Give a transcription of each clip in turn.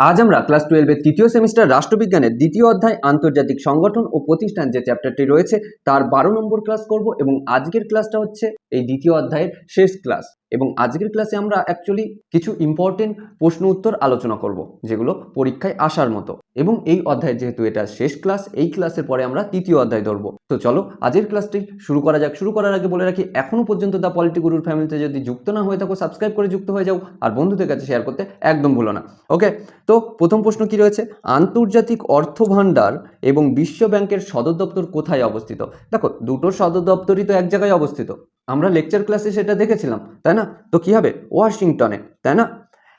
আজ আমরা ক্লাস টুয়েলভের তৃতীয় সেমিস্টার রাষ্ট্রবিজ্ঞানের দ্বিতীয় অধ্যায় আন্তর্জাতিক সংগঠন ও প্রতিষ্ঠান যে চ্যাপ্টারটি রয়েছে, তার বারো নম্বর ক্লাস করব এবং আজকের ক্লাসটা হচ্ছে এই দ্বিতীয় অধ্যায়ের শেষ ক্লাস এবং আজকের ক্লাসে আমরা অ্যাকচুয়ালি কিছু ইম্পর্টেন্ট প্রশ্ন উত্তর আলোচনা করব, যেগুলো পরীক্ষায় আসার মতো। এবং এই অধ্যায় যেহেতু এটা শেষ ক্লাস এই ক্লাসের পরে আমরা তৃতীয় অধ্যায় ধরবো। তো চলো, আজকের ক্লাসটি শুরু করা যাক। শুরু করার আগে বলে রাখি এখনও পর্যন্ত দ্য পলিটি গুরুর ফ্যামিলিতে যদি যুক্ত না হয়ে থাকো সাবস্ক্রাইব করে যুক্ত হয়ে যাও, আর বন্ধুদের কাছে শেয়ার করতে একদম ভুলো না। ওকে তো প্রথম প্রশ্ন কি রয়েছে? আন্তর্জাতিক অর্থ ভাণ্ডার এবং বিশ্ব ব্যাংকের সদর দপ্তর কোথায় অবস্থিত? দেখো, দুটো সদর দপ্তরই তো এক জায়গায় অবস্থিত। আমরা লেকচার ক্লাসে সেটা দেখেছিলাম, তাই না? তো কি হবে? ওয়াশিংটনে তাই না?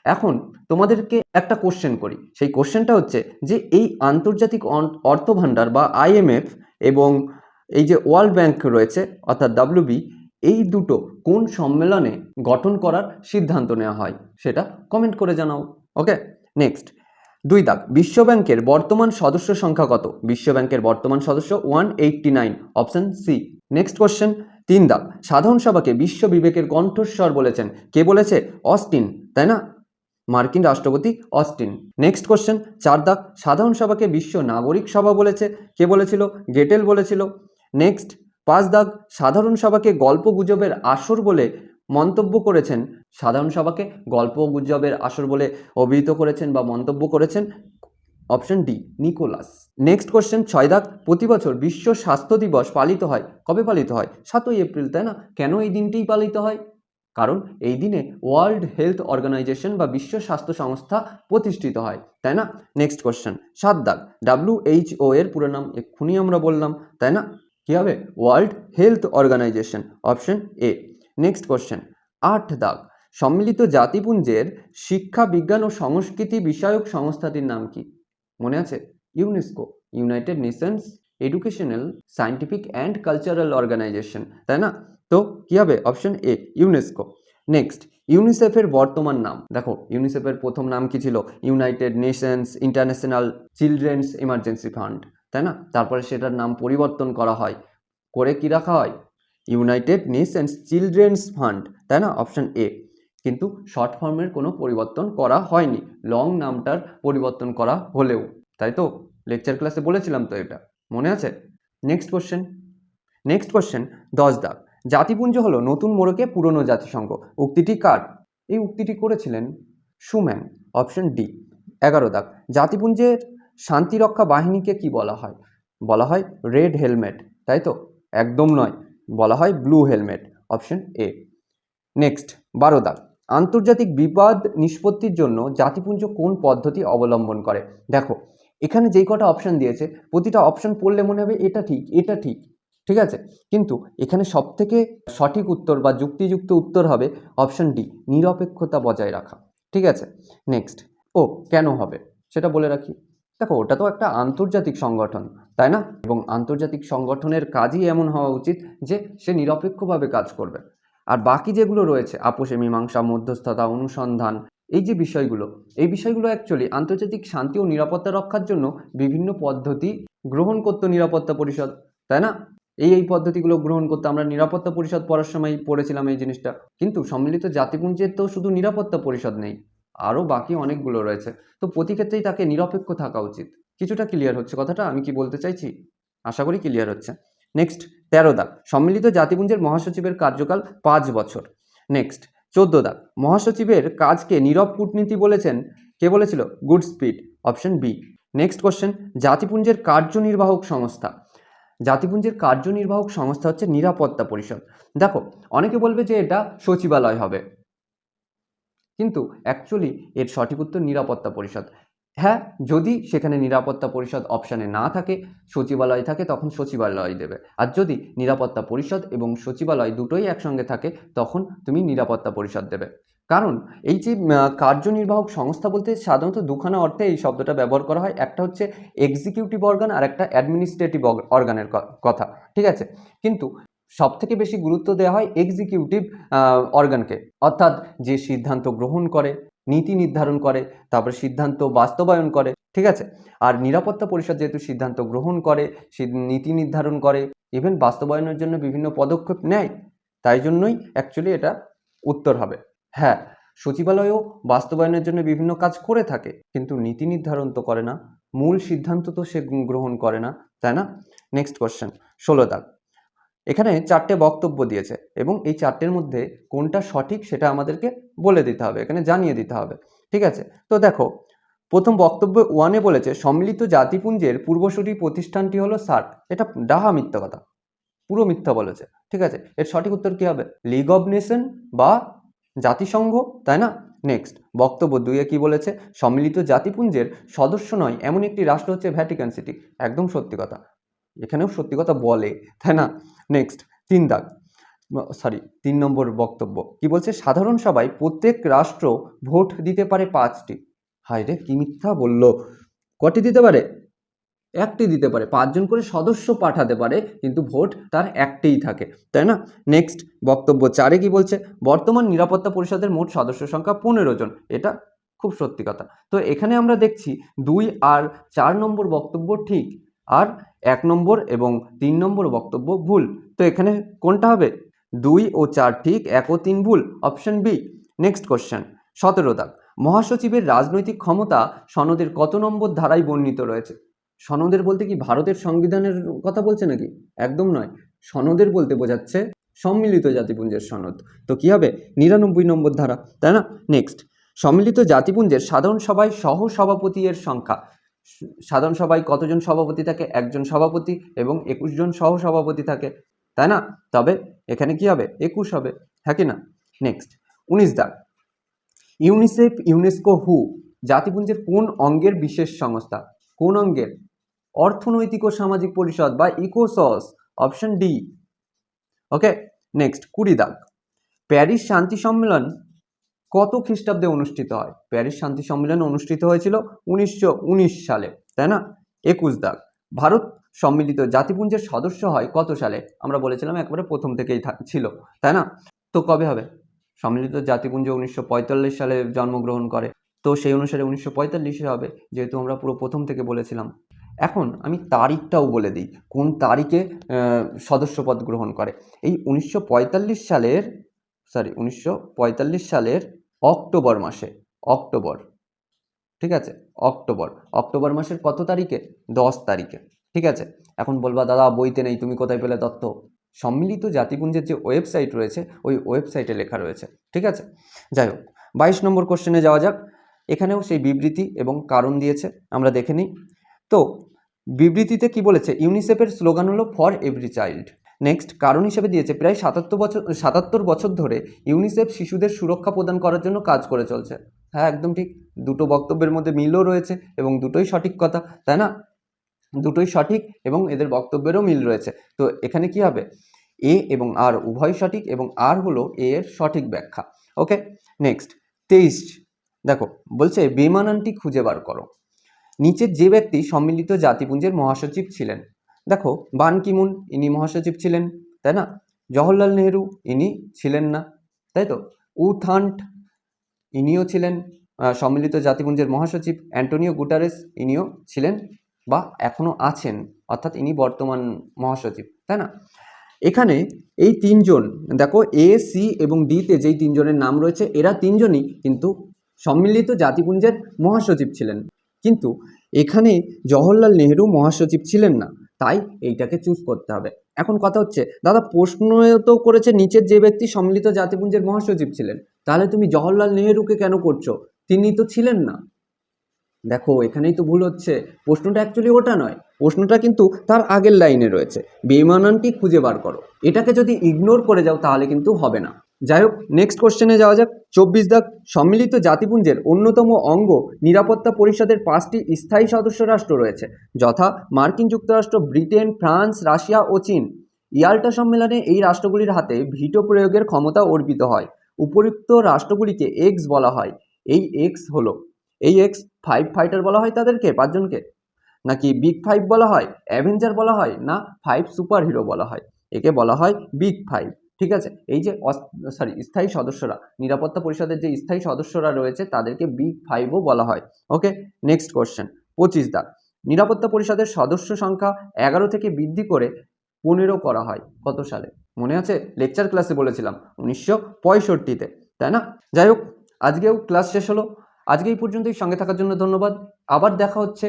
এখন তোমাদেরকে একটা কোশ্চেন করি। সেই কোশ্চেনটা হচ্ছে যে এই আন্তর্জাতিক অর্থ ভাণ্ডার বা আইএমএফ এবং এই যে ওয়ার্ল্ড ব্যাংক রয়েছে, অর্থাৎ ডাব্লিউবি এই দুটো কোন সম্মেলনে গঠন করার সিদ্ধান্ত নেওয়া হয়? সেটা কমেন্ট করে জানাও ওকে নেক্সট দুই দাগ বিশ্ব ব্যাংকের বর্তমান সদস্য সংখ্যা কত? বিশ্ব ব্যাংকের বর্তমান সদস্য one eighty nine option C next question তিন দাগ, সাধারণ সভাকে বিশ্ব বিবেকের কণ্ঠস্বর বলেছেন। কে বলেছে? অস্টিন, তাই না? মার্কিন রাষ্ট্রপতি অস্টিন। নেক্সট কোশ্চেন চার দাগ, সাধারণ সভাকে বিশ্ব নাগরিক সভা বলেছে। কে বলেছিল? গেটেল বলেছিল। নেক্সট পাঁচ দাগ, সাধারণ সভাকে গল্প গুজবের আসর বলে মন্তব্য করেছেন। সাধারণ সভাকে গল্প গুজবের আসর বলে অভিহিত করেছেন বা মন্তব্য করেছেন option D, Nicholas. Next question, ছয় দাগ, প্রতি বছর বিশ্ব স্বাস্থ্য দিবস পালিত হয়। কবে পালিত হয়? সাতই এপ্রিল, তাই না? কেন এই দিনটিই পালিত হয়? কারণ এই দিনে ওয়ার্ল্ড হেলথ অর্গানাইজেশন বা বিশ্ব স্বাস্থ্য সংস্থা প্রতিষ্ঠিত হয়, তাই না? নেক্সট কোশ্চেন, সাত দাগ ডাব্লিউএইচও এর পুরো নাম এক্ষুনি আমরা বললাম, তাই না? কী হবে? World Health Organization, option A. Next question আট দাগ। সম্মিলিত জাতিপুঞ্জের শিক্ষা, বিজ্ঞান ও সংস্কৃতি বিষয়ক সংস্থাটির নাম কি? মনে আছে? UNESCO United Nations Educational Scientific and Cultural Organization তাই না? তো কি হবে? অপশন এ ইউনেস্কো নেক্সট ইউনিসেফের বর্তমান নাম। দেখো ইউনিসেফের প্রথম নাম কি ছিল? United Nations International Children's Emergency Fund তাই না? তারপরে সেটার নাম পরিবর্তন করা হয়। করে কি রাখা হয়? ইউনাইটেড নেশনস চিলড্রেন্স ফান্ড, তাই না? Option A. কিন্তু শর্ট ফর্মের কোনো পরিবর্তন করা হয়নি। লং নামটার পরিবর্তন করা হলেও। তাই তো? লেকচার ক্লাসে বলেছিলাম তো এটা। মনে আছে? Next question. নেক্সট কোশ্চেন, দশ দাগ। জাতিপুঞ্জ হলো নতুন মোড়কে পুরনো জাতিসংঘ। উক্তিটি কার? এই উক্তিটি করেছিলেন সুম্যান, অপশন ডি। এগারো দাগ। জাতিপুঞ্জের শান্তিরক্ষা বাহিনীকে কি বলা হয়? বলা হয় রেড হেলমেট, তাই তো? একদম নয়। বলা হয় blue helmet option A next বারো দাগ আন্তর্জাতিক বিবাদ নিষ্পত্তির জন্য জাতিপুঞ্জ কোন পদ্ধতি অবলম্বন করে? দেখো, এখানে যেই কটা অপশন দিয়েছে, প্রতিটা অপশন পড়লে মনে হবে এটা ঠিক এটা ঠিক ঠিক আছে? কিন্তু এখানে সবথেকে সঠিক উত্তর বা যুক্তিযুক্ত উত্তর হবে অপশন ডি নিরপেক্ষতা বজায় রাখা, ঠিক আছে? নেক্সট ও কেন হবে? সেটা বলে রাখি। দেখো, ওটা তো একটা আন্তর্জাতিক সংগঠন, তাই না? এবং আন্তর্জাতিক সংগঠনের কাজই এমন হওয়া উচিত যে সে নিরপেক্ষভাবে কাজ করবে। আর বাকি যেগুলো রয়েছে, আপোষে, মীমাংসা, মধ্যস্থতা, অনুসন্ধান, এই যে বিষয়গুলো, এই বিষয়গুলো অ্যাকচুয়ালি আন্তর্জাতিক শান্তি ও নিরাপত্তা রক্ষার জন্য বিভিন্ন পদ্ধতি গ্রহণ করতো নিরাপত্তা পরিষদ, তাই না? এই এই পদ্ধতিগুলো গ্রহণ করতে আমরা নিরাপত্তা পরিষদ পড়ার সময় পড়েছিলাম এই জিনিসটা। কিন্তু সম্মিলিত জাতিপুঞ্জের তো শুধু নিরাপত্তা পরিষদ নেই। আরও বাকি অনেকগুলো রয়েছে। তো প্রতি ক্ষেত্রেই তাকে নিরপেক্ষ থাকা উচিত। কিছুটা ক্লিয়ার হচ্ছে কথাটা, আমি কি বলতে চাইছি? আশা করি ক্লিয়ার হচ্ছে। নেক্সট তেরো দাগ সম্মিলিত জাতিপুঞ্জের মহাসচিবের কার্যকাল পাঁচ বছর। নেক্সট চোদ্দ দাগ মহাসচিবের কাজকে নীরব কূটনীতি বলেছেন, কে বলেছিল? Good speed option B next question জাতিপুঞ্জের কার্যনির্বাহক সংস্থা। জাতিপুঞ্জের কার্যনির্বাহক সংস্থা হচ্ছে নিরাপত্তা পরিষদ। দেখো, অনেকে বলবে যে এটা সচিবালয় হবে। কিন্তু অ্যাকচুয়ালি এর সঠিক উত্তর নিরাপত্তা পরিষদ। হ্যাঁ যদি সেখানে নিরাপত্তা পরিষদ অপশানে না থাকে, সচিবালয় থাকে, তখন সচিবালয় দেবে। আর যদি নিরাপত্তা পরিষদ এবং সচিবালয় দুটোই একসঙ্গে থাকে, তখন তুমি নিরাপত্তা পরিষদ দেবে। কারণ এই যে কার্যনির্বাহক সংস্থা বলতে সাধারণত দুখানা অর্থে এই শব্দটা ব্যবহার করা হয়। একটা হচ্ছে এক্সিকিউটিভ অর্গান আর একটা অ্যাডমিনিস্ট্রেটিভ অর্গানের কথা। ঠিক আছে? কিন্তু সব থেকে বেশি গুরুত্ব দেওয়া হয় এক্সিকিউটিভ অর্গানকে অর্থাৎ যে সিদ্ধান্ত গ্রহণ করে, নীতি নির্ধারণ করে, তারপরে সিদ্ধান্ত বাস্তবায়ন করে, ঠিক আছে? আর নিরাপত্তা পরিষদ যেহেতু সিদ্ধান্ত গ্রহণ করে নীতি নির্ধারণ করে ইভেন বাস্তবায়নের জন্য বিভিন্ন পদক্ষেপ নেয়, তাই জন্যই অ্যাকচুয়ালি এটা উত্তর হবে। হ্যাঁ সচিবালয়ও বাস্তবায়নের জন্য বিভিন্ন কাজ করে থাকে, কিন্তু নীতি নির্ধারণ তো করে না, মূল সিদ্ধান্ত তো সে গ্রহণ করে না, তাই না? নেক্সট কোশ্চেন ষোলো দাগ। এখানে চারটে বক্তব্য দিয়েছে এবং এই চারটের মধ্যে কোনটা সঠিক সেটা আমাদেরকে বলে দিতে হবে, এখানে জানিয়ে দিতে হবে, ঠিক আছে? তো দেখো, প্রথম বক্তব্য ওয়ানে বলেছে, সম্মিলিত জাতিপুঞ্জের পূর্বসূরি প্রতিষ্ঠানটি হলো সার্ক এটা ডাহা মিথ্যা কথা, পুরো মিথ্যা বলেছে, ঠিক আছে? এর সঠিক উত্তর কি হবে? লিগ অব নেশন বা জাতিসংঘ, তাই না? নেক্সট বক্তব্য দুইয়ে কি বলেছে? সম্মিলিত জাতিপুঞ্জের সদস্য নয়, এমন একটি রাষ্ট্র হচ্ছে ভ্যাটিকান সিটি একদম সত্যি কথা। এখানেও সত্যি কথা বলে, তাই না? নেক্সট তিন দাগ সরি তিন নম্বর বক্তব্য। কি বলছে? সাধারণ সবাই প্রত্যেক রাষ্ট্র ভোট দিতে পারে পাঁচটি। হায় রে, কি মিথ্যা বলল? কটি দিতে পারে? একটি দিতে পারে। পাঁচজন করে সদস্য পাঠাতে পারে, কিন্তু ভোট তার একটিই থাকে, তাই না? নেক্সট বক্তব্য চারে কি বলছে? বর্তমান নিরাপত্তা পরিষদের মোট সদস্য সংখ্যা পনেরো জন। এটা খুব সত্যি কথা। তো এখানে আমরা দেখছি দুই আর চার নম্বর বক্তব্য ঠিক। আর এক নম্বর এবং তিন নম্বর বক্তব্য ভুল। তো এখানে কোনটা হবে? দুই ও চার ঠিক, এক ও তিন ভুল অপশন বি নেক্সট কোশ্চেন সতেরো দাগ। মহাসচিবের রাজনৈতিক ক্ষমতা সনদের কত নম্বর ধারায় বর্ণিত রয়েছে? সনদের বলতে কি ভারতের সংবিধানের কথা বলছে নাকি? একদম নয়। সনদের বলতে বোঝাচ্ছে সম্মিলিত জাতিপুঞ্জের সনদ। তো কি হবে? নিরানব্বই নম্বর ধারা, তাই না? নেক্সট সম্মিলিত জাতিপুঞ্জের সাধারণ সভায় সহ সভাপতি এর সংখ্যা। সাধারণ সভায় কতজন সভাপতি থাকে? একজন সভাপতি এবং একুশ জন সহ সভাপতি থাকে। তাই না? তবে এখানে কি হবে? একুশ হবে। হ্যাঁ কি না? নেক্সট উনিশ দাগ। ইউনিসেফ, ইউনেস্কো হু? জাতিপুঞ্জের কোন অঙ্গের বিশেষ সংস্থা? কোন অঙ্গের? অর্থনৈতিক ও সামাজিক পরিষদ বা ECOSOC? Option D. Okay? Next কুড়ি দাগ। প্যারিস শান্তি সম্মেলন কত খ্রিস্টাব্দে অনুষ্ঠিত হয়? প্যারিস শান্তি সম্মেলন অনুষ্ঠিত হয়েছিল উনিশশো উনিশ সালে, তাই না? একুশ দাগ। ভারত সম্মিলিত জাতিপুঞ্জের সদস্য হয় কত সালে? আমরা বলেছিলাম একবারে প্রথম থেকেই ছিল, তাই না? তো কবে হবে? সম্মিলিত জাতিপুঞ্জ উনিশশো পঁয়তাল্লিশ সালে জন্মগ্রহণ করে। তো সেই অনুসারে উনিশশো পঁয়তাল্লিশে হবে, যেহেতু আমরা পুরো প্রথম থেকে বলেছিলাম। এখন আমি তারিখটাও বলে দিই, কোন তারিখে সদস্যপদ গ্রহণ করে। এই উনিশশো পঁয়তাল্লিশ সালের সরি উনিশশো পঁয়তাল্লিশ সালের অক্টোবর মাসে, অক্টোবর, ঠিক আছে? অক্টোবর অক্টোবর মাসের কত তারিখে? দশ তারিখে, ঠিক আছে? এখন বলবা, দাদা, বইতে নেই, তুমি কোথায় পেলে তথ্য? সম্মিলিত জাতিপুঞ্জের যে ওয়েবসাইট রয়েছে, ওই ওয়েবসাইটে লেখা রয়েছে, ঠিক আছে? যাই হোক, বাইশ নম্বর কোশ্চেনে যাওয়া যাক। এখানেও সেই বিবৃতি এবং কারণ দিয়েছে, আমরা দেখে নিই। তো, বিবৃতিতে কি বলেছে? ইউনিসেফের স্লোগান হলো, ফর এভরি চাইল্ড। নেক্সট কারণ হিসেবে দিয়েছে, প্রায় সাতাত্তর বছর সাতাত্তর বছর ধরে ইউনিসেফ শিশুদের সুরক্ষা প্রদান করার জন্য কাজ করে চলছে। হ্যাঁ একদম ঠিক। দুটো বক্তব্যের মধ্যে মিলও রয়েছে এবং দুটোই সঠিক কথা, তাই না? দুটোই সঠিক এবং এদের বক্তব্যেরও মিল রয়েছে। তো এখানে কি হবে? এ এবং আর উভয় সঠিক এবং আর হলো এ এর সঠিক ব্যাখ্যা। ওকে নেক্সট তেইশ। দেখো, বলছে বেমানানটি খুঁজে বার করো। নিচের যে ব্যক্তি সম্মিলিত জাতিপুঞ্জের মহাসচিব ছিলেন দেখো, বান কিমুন ইনি মহাসচিব ছিলেন, তাই না? জওহরলাল নেহেরু, ইনি ছিলেন না, তাই তো? উথান্ট ইনিও ছিলেন সম্মিলিত জাতিপুঞ্জের মহাসচিব। অ্যান্টোনিও গুটারেস, ইনিও ছিলেন বা এখনও আছেন, অর্থাৎ ইনি বর্তমান মহাসচিব, তাই না? এখানে এই তিনজন, দেখো, এ, সি এবং ডিতে যেই তিনজনের নাম রয়েছে, এরা তিনজনই কিন্তু সম্মিলিত জাতিপুঞ্জের মহাসচিব ছিলেন। কিন্তু এখানে জওহরলাল নেহেরু মহাসচিব ছিলেন না। তাই এইটাকে চুজ করতে হবে। এখন কথা হচ্ছে, দাদা প্রশ্ন তো করেছে নিচের যে ব্যক্তি সম্মিলিত জাতিপুঞ্জের মহাসচিব ছিলেন, তাহলে তুমি জওহরলাল নেহেরুকে কেন করছ? তিনি তো ছিলেন না। দেখো, এখানেই তো ভুল হচ্ছে। প্রশ্নটা অ্যাকচুয়ালি ওটা নয়। প্রশ্নটা কিন্তু তার আগের লাইনে রয়েছে। বেমানানটি খুঁজে বার করো। এটাকে যদি ইগনোর করে যাও, তাহলে কিন্তু হবে না। যাই হোক নেক্সট কোশ্চেনে যাওয়া যাক। চব্বিশ দাগ, সম্মিলিত জাতিপুঞ্জের অন্যতম অঙ্গ নিরাপত্তা পরিষদের পাঁচটি স্থায়ী সদস্য রাষ্ট্র রয়েছে, যথা মার্কিন যুক্তরাষ্ট্র, ব্রিটেন, ফ্রান্স, রাশিয়া ও চীন। ইয়াল্টা সম্মেলনে এই রাষ্ট্রগুলির হাতে ভিটো প্রয়োগের ক্ষমতা অর্পিত হয়। উপরিক্ত রাষ্ট্রগুলিকে এক্স বলা হয়। এই এক্স হলো, এই এক্স ফাইভ ফাইটার বলা হয় তাদেরকে, পাঁচজনকে? নাকি বিগ ফাইভ বলা হয় অ্যাভেঞ্জার বলা হয়, না ফাইভ সুপার হিরো বলা হয়? একে বলা হয় বিগ ফাইভ ঠিক আছে? এই যে সরি স্থায়ী সদস্যরা, নিরাপত্তা পরিষদের যে স্থায়ী সদস্যরা রয়েছে, তাদেরকে বিগ ফাইভও বলা হয়। ওকে নেক্সট কোশ্চেন পঁচিশ দাগ। নিরাপত্তা পরিষদের সদস্য সংখ্যা এগারো থেকে বৃদ্ধি করে পনেরো করা হয়। কত সালে? মনে আছে? লেকচার ক্লাসে বলেছিলাম, উনিশশো পঁয়ষট্টিতে। তাই না? যাই হোক, আজকেও ক্লাস শেষ হলো। আজকে এই পর্যন্তই। সঙ্গে থাকার জন্য ধন্যবাদ। আবার দেখা হচ্ছে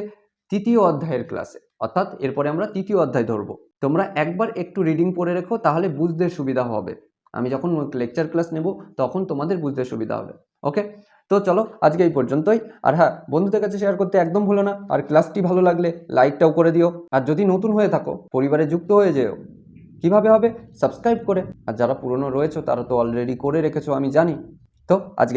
তৃতীয় অধ্যায়ের ক্লাসে অর্থাৎ এরপরে আমরা তৃতীয় অধ্যায় ধরবো। তোমরা একবার একটু রিডিং পড়ে রেখো, তাহলে বুঝতে সুবিধা হবে। আমি যখন লেকচার ক্লাস নেব, তখন তোমাদের বুঝতে সুবিধা হবে। ওকে তো চলো, আজকে এই পর্যন্তই। আর হ্যাঁ বন্ধুদের কাছে শেয়ার করতে একদম ভুলো না। আর ক্লাসটি ভালো লাগলে লাইকটাও করে দিও। আর যদি নতুন হয়ে থাকো, পরিবারে যুক্ত হয়ে যেও, কীভাবে হবে? সাবস্ক্রাইব করে। আর যারা পুরনো রয়েছে, তারা তো অলরেডি করে রেখেছো, আমি জানি। তো আজকে